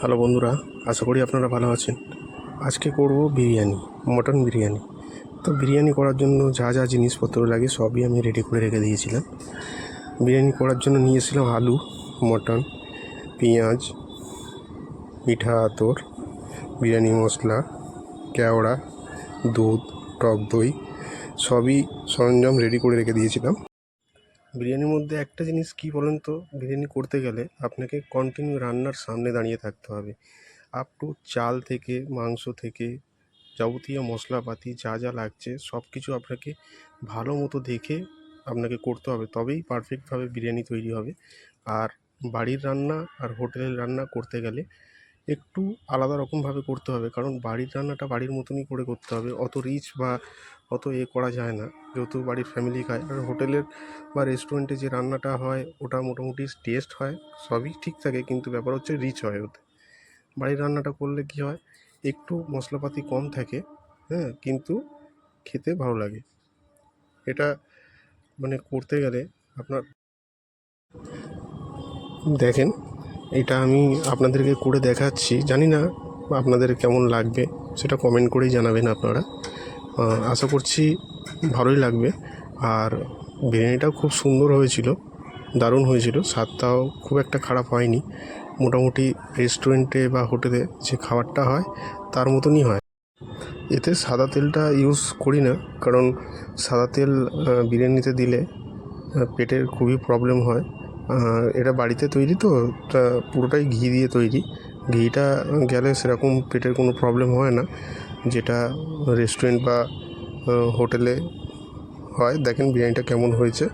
Hello বন্ধুরা, আশা করি আপনারা ভালো আছেন। আজকে করব বিরিয়ানি, মটন বিরিয়ানি। তো বিরিয়ানি করার জন্য যা যা জিনিসপত্র লাগে সবই আমি রেডি করে রেখে দিয়েছিলাম। বিরিয়ানি করার জন্য নিয়েছিলাম আলু, মটন, পেঁয়াজ, পিঠা, আতর, বিরিয়ানি মশলা, কেওড়া, দুধ, টক দই, সবই সরঞ্জাম রেডি করে রেখে দিয়েছিলাম। বিরিয়ানির মধ্যে একটা জিনিস কী বলেন তো? বিরিয়ানি করতে গেলে আপনাকে কন্টিনিউ রান্নার সামনে দাঁড়িয়ে থাকতে হবে। আপ টু চাল থেকে, মাংস থেকে, যাবতীয় মশলাপাতি যা যা লাগছে সব কিছু আপনাকে ভালো মতো দেখে আপনাকে করতে হবে। তবেই পারফেক্টভাবে বিরিয়ানি তৈরি হবে। আর বাড়ির রান্না আর হোটেলের রান্না করতে গেলে একটু আলাদা রকমভাবে করতে হবে। কারণ বাড়ির রান্নাটা বাড়ির মতনই করে করতে হবে। অত রিচ বা অত এ করা যায় না। যেহেতু বাড়ির ফ্যামিলি খায়। আর হোটেলের বা রেস্টুরেন্টে যে রান্নাটা হয়, ওটা মোটামুটি টেস্ট হয়, সবই ঠিক থাকে। কিন্তু ব্যাপার হচ্ছে রিচ হয় ওতে। বাড়ির রান্নাটা করলে কী হয়? একটু মশলাপাতি কম থাকে হ্যাঁ? কিন্তু খেতে ভালো লাগে। এটা মানে করতে গেলে আপনার দেখেন এটা আমি আপনাদেরকে করে দেখাচ্ছি। জানি না আপনাদের কেমন লাগবে, সেটা কমেন্ট করেই জানাবেন আপনারা। আশা করছি ভালোই লাগবে। আর বিরিয়ানিটাও খুব সুন্দর হয়েছিল, দারুণ হয়েছিল। স্বাদটাও খুব একটা খারাপ হয়নি। মোটামুটি রেস্টুরেন্টে বা হোটেলে যে খাবারটা হয়, তার মতনই হয়। এতে সাদা তেলটা ইউজ করি না, কারণ সাদা তেল বিরিয়ানিতে দিলে পেটের খুবই প্রবলেম হয়। এটা বাড়িতে তৈরি তো, তা পুরোটাই ঘি দিয়ে তৈরি। ঘিটা গেলে সেরকম পেটের কোনো প্রবলেম হয় না। যেটা রেস্টুরেন্ট বা হোটেলে হয়। দেখেন বিরিয়ানিটা কেমন হয়েছে।